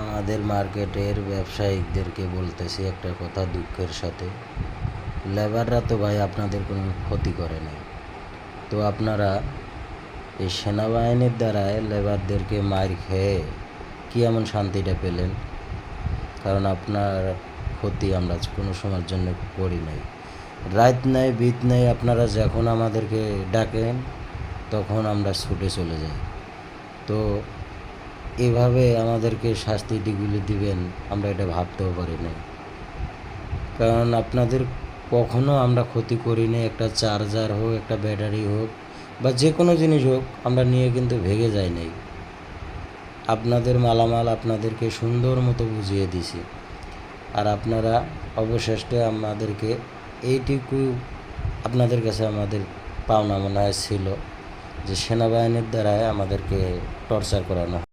আমাদের মার্কেটের ব্যবসায়িকদেরকে বলতেছি একটা কথা দুঃখের সাথে। লেবাররা তো ভাই আপনাদের কোনো ক্ষতি করে না তো আপনারা এই সেনাবাহিনীর দ্বারায় লেবারদেরকে মার খেয়ে কী এমন শান্তিটা পেলেন? কারণ আপনার ক্ষতি আমরা কোনো সময়ের জন্য করি নাই। রাত নাই, বিত নাই, আপনারা যখন আমাদেরকে ডাকেন, তখন আমরা ছুটে চলে যাই। তো এভাবে আমাদেরকে শাস্তিটিগুলি দিবেন, আমরা এটা ভাবতেও পারি না কারণ আপনাদের কখনো আমরা ক্ষতি করিনি, একটা চার্জার হোক, একটা ব্যাটারি হোক, বা যে কোনো জিনিস হোক, আমরা নিয়ে কিন্তু ভেঙে যাই নাই। আপনাদের মালামাল আপনাদেরকে সুন্দর মতো বুঝিয়ে দিছি। আর আপনারা অবশেষে আমাদেরকে এইটুকু আপনাদের কাছে আমাদের পাওনা মনে হয় ছিল যে সেনাবাহিনীর দ্বারাই আমাদেরকে টর্চার করানো।